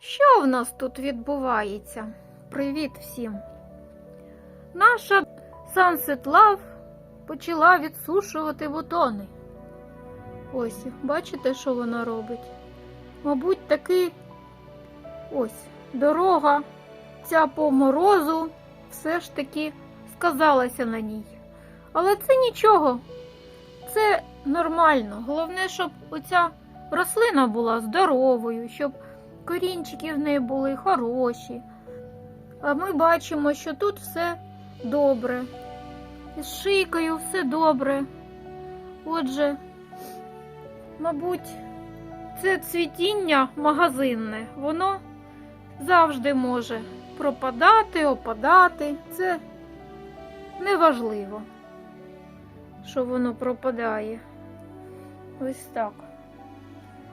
Що в нас тут відбувається? Привіт всім! Наша Sunset Love почала відсушувати бутони. Ось, бачите, що вона робить? Мабуть, таки ось дорога ця по морозу все ж таки сказалася на ній. Але це нічого, це нормально. Головне, щоб оця рослина була здоровою, щоб корінчики в неї були хороші. А ми бачимо, що тут все добре. Із шийкою все добре. Отже, мабуть, це цвітіння магазинне, воно завжди може пропадати, опадати. Це неважливо, що воно пропадає. Ось так.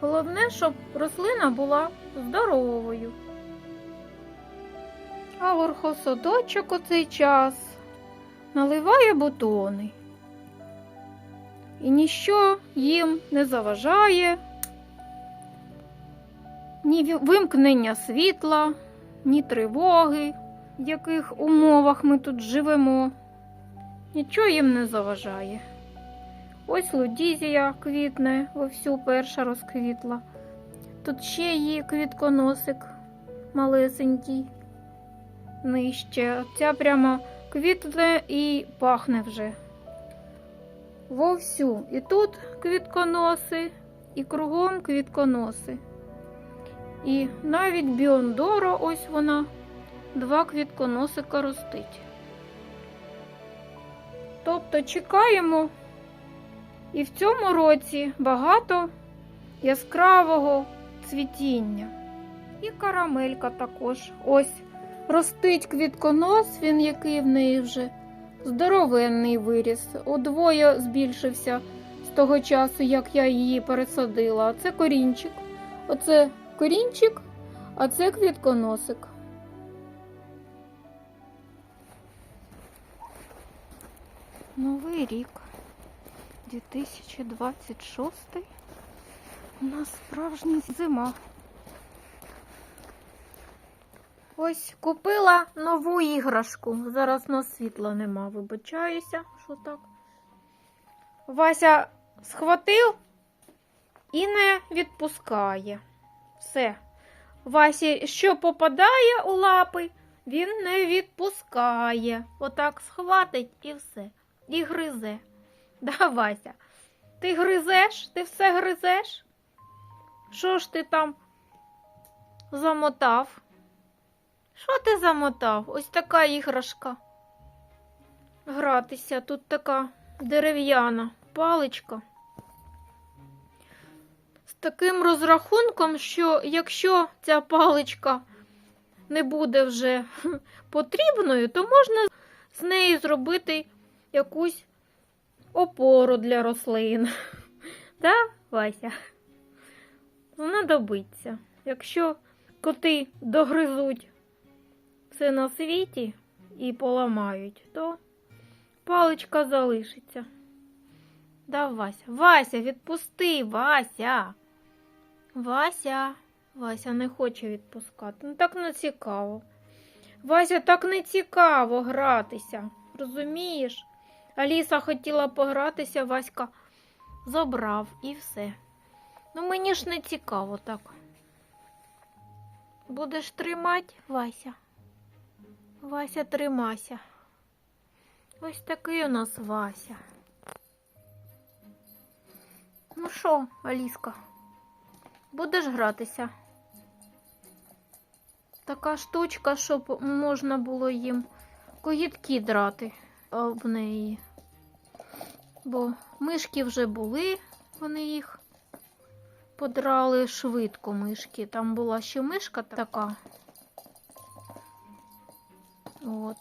Головне, щоб рослина була здоровою. А орхосадочок у цей час наливає бутони. І ніщо їм не заважає, ні вимкнення світла, ні тривоги, в яких умовах ми тут живемо. Нічого їм не заважає. Ось лудізія квітне, вовсю перша розквітла. Тут ще є квітконосик малесенький, нижче. Ця прямо квітне і пахне вже. Вовсю. І тут квітконоси, і кругом квітконоси. І навіть біондоро, ось вона, два квітконосика ростить. Тобто чекаємо. І в цьому році багато яскравого цвітіння. І карамелька також. Ось ростить квітконос, він який в неї вже здоровенний виріс. Удвоє збільшився з того часу, як я її пересадила. А це корінчик. Оце корінчик, а це квітконосик. Новий рік. 2026 у нас справжня зима. Ось купила нову іграшку. Зараз на світла нема, вибачаюся, що так. Вася схватив і не відпускає. Все. Васі, що попадає у лапи, він не відпускає. Отак схватить і все. І гризе. Да, Вася, ти гризеш? Ти все гризеш? Що ж ти там замотав? Що ти замотав? Ось така іграшка. Гратися, тут така дерев'яна паличка. З таким розрахунком, що якщо ця паличка не буде вже потрібною, то можна з неї зробити якусь опору для рослин. Да, Вася? Знадобиться. Якщо коти догризуть все на світі і поламають, то паличка залишиться. Да, Вася. Вася, відпусти, Вася. Вася. Вася не хоче відпускати. Ну так не цікаво. Вася, так не цікаво гратися. Розумієш? Аліса хотіла погратися, Васька забрав і все. Ну мені ж не цікаво так. Будеш тримати, Вася? Вася, тримайся. Ось такий у нас Вася. Ну що, Аліска, будеш гратися? Така штучка, щоб можна було їм когітки драти об неї. Бо мишки вже були, вони їх подрали швидко мишки. Там була ще мишка така. От.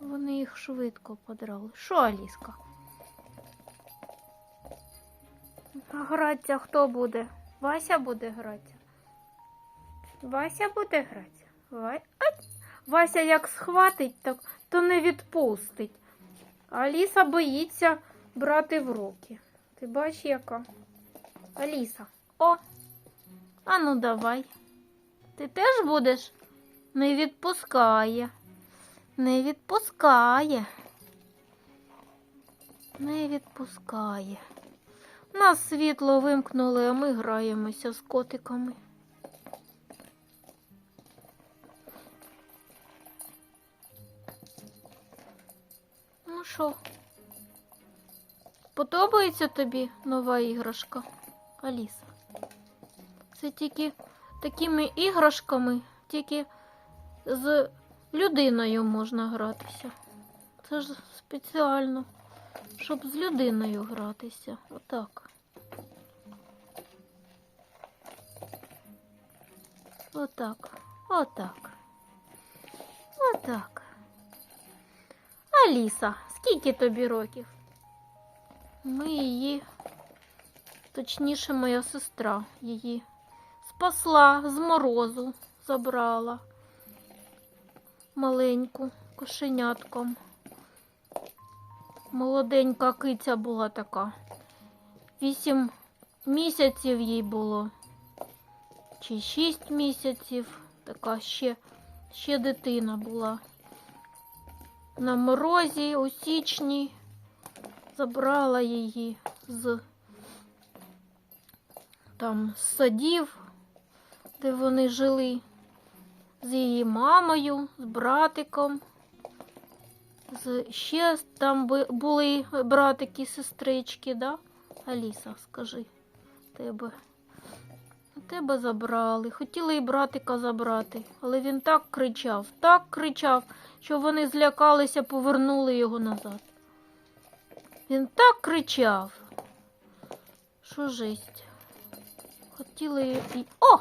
Вони їх швидко подрали. Що, Аліска? Гратися хто буде? Вася буде гратися? Вася буде гратися? Ва... Вася як схватить, так, то не відпустить. Аліса боїться брати в руки. Ти бачиш, яка? Аліса. О! А ну давай. Ти теж будеш? Не відпускає. Не відпускає. Не відпускає. Нас світло вимкнули, а ми граємося з котиками. Ну що? Подобається тобі нова іграшка, Аліса? Це тільки такими іграшками, тільки з людиною можна гратися. Це ж спеціально, щоб з людиною гратися. Отак. Отак. Отак. Отак. Аліса, скільки тобі років? Ми її, точніше, моя сестра її спасла з морозу, забрала маленьку кошенятком. Молоденька киця була така. Вісім місяців їй було. Чи шість місяців. Така ще, ще дитина була. На морозі у січні забрала її з там садів, де вони жили, з її мамою, з братиком. З, ще там були братики, сестрички, да? Аліса, скажи, тебе. Тебе забрали. Хотіли і братика забрати, але він так кричав, так кричав, що вони злякалися, повернули його назад. Він так кричав. Що жесть. Хотіли. О!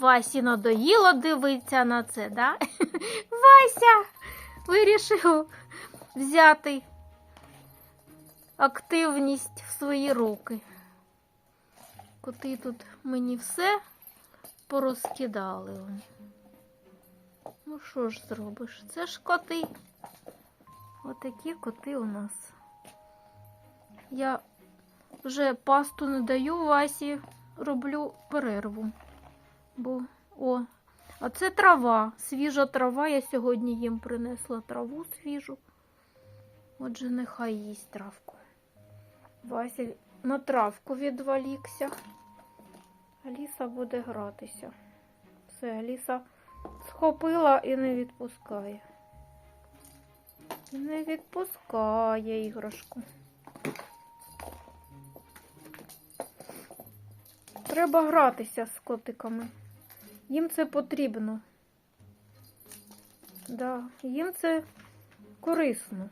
Васі надоїло дивитися на це, да? Вася вирішив взяти активність в свої руки. Коти тут мені все порозкидали. Ну що ж зробиш? Це ж коти. Отакі коти у нас. Я вже пасту не даю Васі, роблю перерву. Бо, о, а це трава, свіжа трава. Я сьогодні їм принесла траву свіжу. Отже, нехай їсть травку. Вася на травку відволікся. Аліса буде гратися. Все, Аліса схопила і не відпускає. Не відпускає іграшку. Треба гратися з котиками. Їм це потрібно. Да, їм це корисно.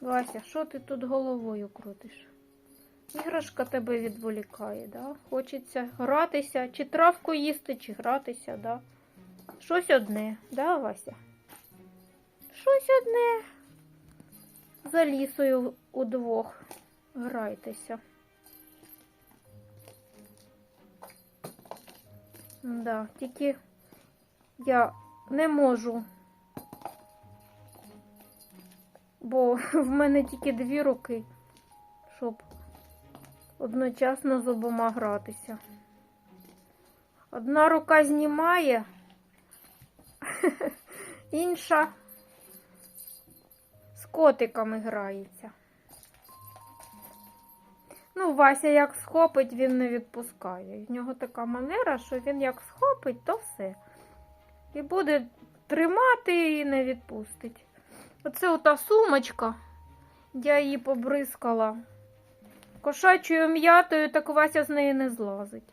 Вася, що ти тут головою крутиш? Іграшка тебе відволікає, да? Хочеться гратися, чи травку їсти, чи гратися, да? Щось одне, да, Вася? Щось одне. За лісою удвох грайтеся. Да, тільки я не можу, бо в мене тільки дві руки, щоб одночасно з обома гратися. Одна рука знімає, інша з котиками грається. Ну, Вася як схопить, він не відпускає. В нього така манера, що він як схопить, то все. І буде тримати і не відпустить. Оце ота сумочка, я її побризкала кошачою м'ятою, так Вася з неї не злазить.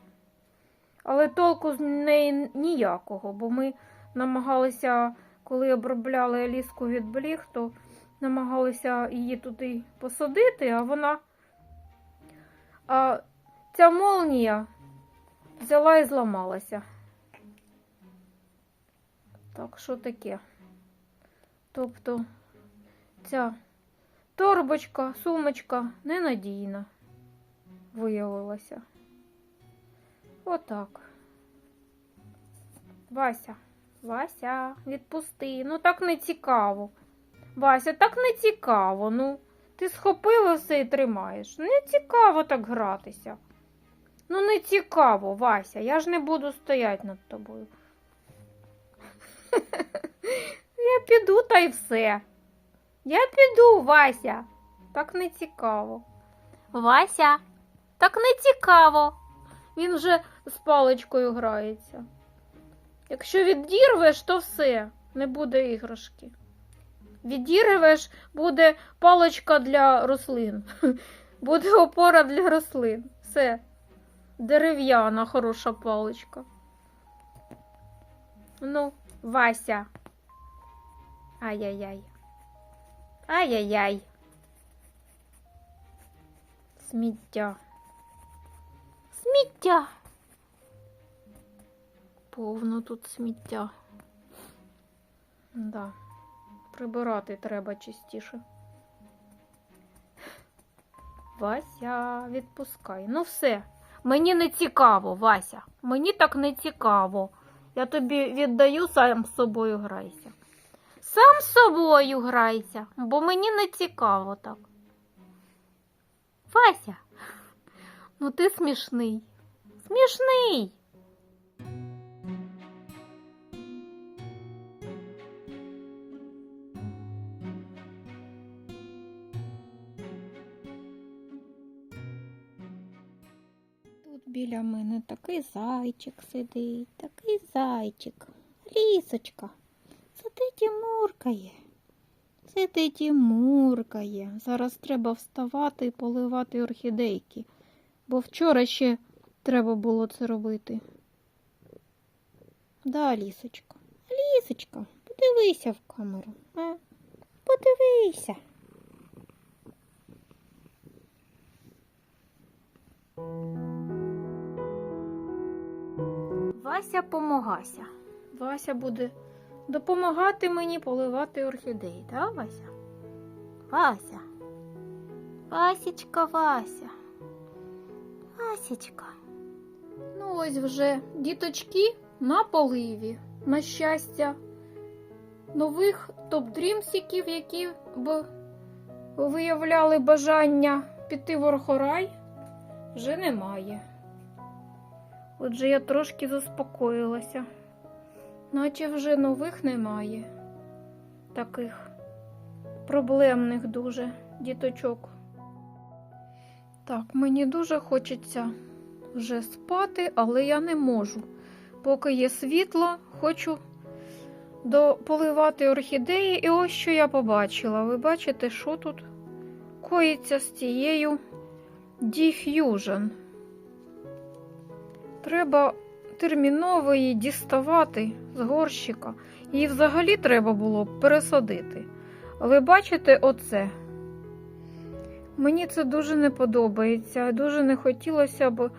Але толку з неї ніякого, бо ми намагалися, коли обробляли Аліску від бліг, то намагалися її туди посадити, а вона. А ця молнія взяла і зламалася. Так, що таке? Тобто ця торбочка, сумочка ненадійна виявилася. Отак. Вася, Вася, відпусти. Ну так не цікаво. Вася, так не цікаво. Ну, ти схопила все і тримаєш. Не цікаво так гратися. Ну, не цікаво, Вася, я ж не буду стояти над тобою. Я піду та й все. Я піду, Вася. Так не цікаво. Вася, так не цікаво. Він вже з паличкою грається. Якщо відірвеш, то все, не буде іграшки. Відірвеш, буде паличка для рослин. Буде опора для рослин. Все. Дерев'яна хороша паличка. Ну, Вася. Ай-яй-яй. Ай-яй-яй. Сміття. Сміття. Повно тут сміття. Да. Прибирати треба частіше. Вася, відпускай. Ну все. Мені не цікаво, Вася. Мені так не цікаво. Я тобі віддаю, сам з собою грайся. Сам з собою грайся, бо мені не цікаво так. Вася, ну ти смішний. Смішний. Біля мене такий зайчик сидить, такий зайчик. Лісочка. Сидить і муркає. Сидить і муркає. Зараз треба вставати і поливати орхідейки, бо вчора ще треба було це робити. Да, лісочка. Лісочка, подивися в камеру. А? Подивися. Вася помогася. Вася буде допомагати мені поливати орхідеї, так, Вася? Вася. Васічка, Вася. Васічка. Ну, ось вже діточки на поливі. На щастя, нових топ-дрімсіків, які б виявляли бажання піти в орхорай, вже немає. Отже, я трошки заспокоїлася, наче вже нових немає таких проблемних дуже діточок. Так, мені дуже хочеться вже спати, але я не можу. Поки є світло, хочу дополивати орхідеї. І ось що я побачила. Ви бачите, що тут коїться з цією Diffusion. Треба терміново її діставати з горщика. Її взагалі треба було пересадити. Але бачите оце? Мені це дуже не подобається. Дуже не хотілося б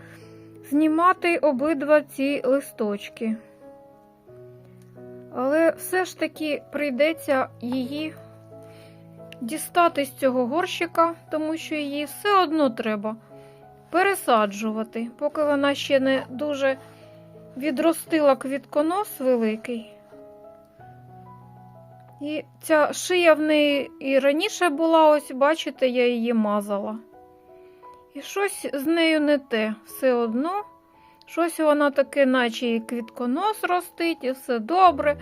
знімати обидва ці листочки. Але все ж таки прийдеться її дістати з цього горщика, тому що її все одно треба пересаджувати, поки вона ще не дуже відростила квітконос великий. І ця шия в неї і раніше була, ось, бачите, я її мазала. І щось з нею не те, все одно. Щось вона таке, наче і квітконос ростить, і все добре,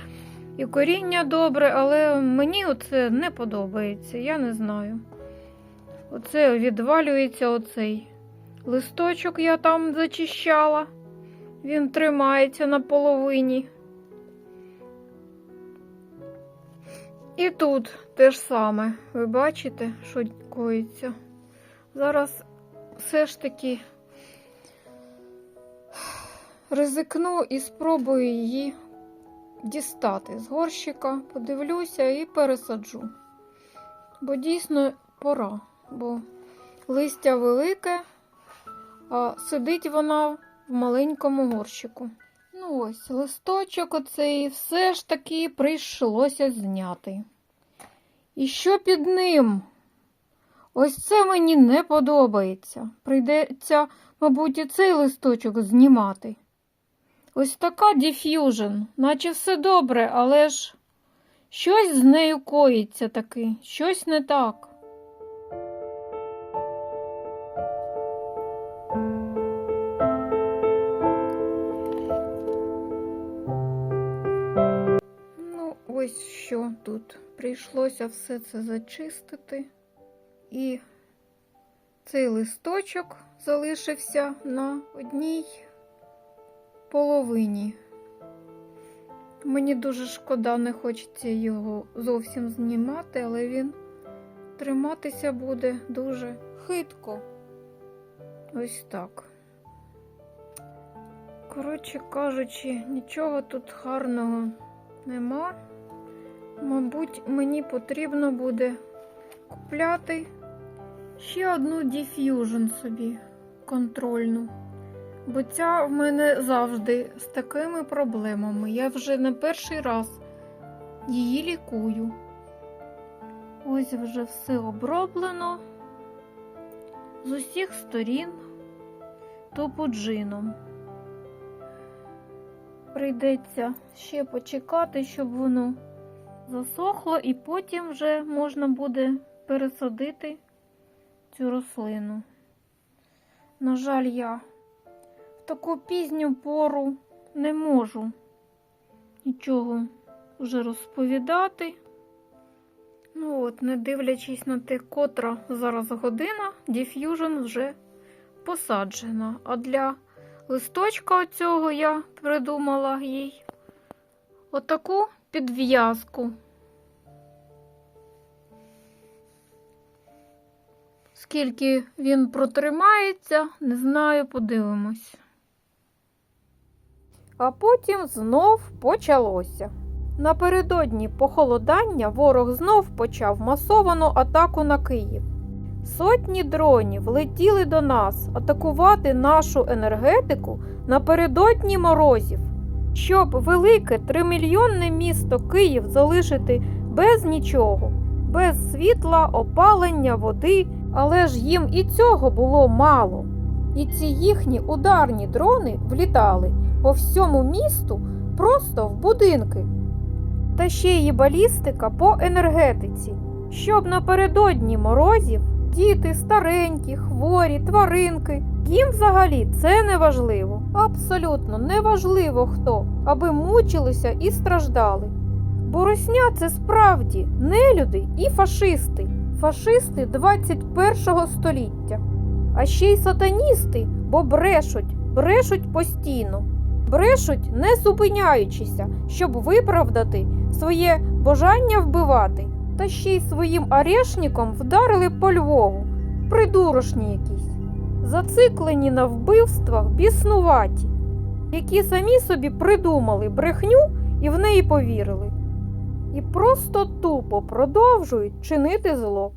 і коріння добре, але мені оце не подобається, я не знаю. Оце відвалюється оцей листочок я там зачищала. Він тримається на половині. І тут те ж саме. Ви бачите, що коїться? Зараз все ж таки ризикну і спробую її дістати з горщика, подивлюся і пересаджу. Бо дійсно пора, бо листя велике, сидить вона в маленькому горщику. Ну ось, листочок оцей все ж таки прийшлося зняти. І що під ним? Ось це мені не подобається. Прийдеться, мабуть, і цей листочок знімати. Ось така діф'южн, наче все добре, але ж щось з нею коїться таки, щось не так. Тут прийшлося все це зачистити. І цей листочок залишився на одній половині. Мені дуже шкода, не хочеться його зовсім знімати, але він триматися буде дуже хитко. Ось так. Коротше кажучи, нічого тут гарного нема. Мабуть, мені потрібно буде купляти ще одну Diffusion собі контрольну. Бо ця в мене завжди з такими проблемами. Я вже не перший раз її лікую. Ось вже все оброблено з усіх сторін топоджином. Прийдеться ще почекати, щоб воно засохло, і потім вже можна буде пересадити цю рослину. На жаль, я в таку пізню пору не можу нічого вже розповідати. Ну от, не дивлячись на те, котра зараз година, Diffusion вже посаджена. А для листочка оцього я придумала їй отаку підв'язку. Скільки він протримається, не знаю, подивимось. А потім знов почалося. Напередодні похолодання ворог знов почав масовану атаку на Київ. Сотні дронів летіли до нас атакувати нашу енергетику напередодні морозів, щоб велике тримільйонне місто Київ залишити без нічого, без світла, опалення, води, але ж їм і цього було мало. І ці їхні ударні дрони влітали по всьому місту просто в будинки. Та ще й балістика по енергетиці, щоб напередодні морозів діти старенькі, хворі, тваринки. Їм взагалі це не важливо. Абсолютно не важливо хто, аби мучилися і страждали. Бо русня це справді нелюди і фашисти, фашисти 21 століття. А ще й сатаністи, бо брешуть, брешуть постійно, брешуть не зупиняючися, щоб виправдати своє бажання вбивати, та ще й своїм арешником вдарили по Львову, придурошні якісь, зациклені на вбивствах біснуваті, які самі собі придумали брехню і в неї повірили. І просто тупо продовжують чинити зло.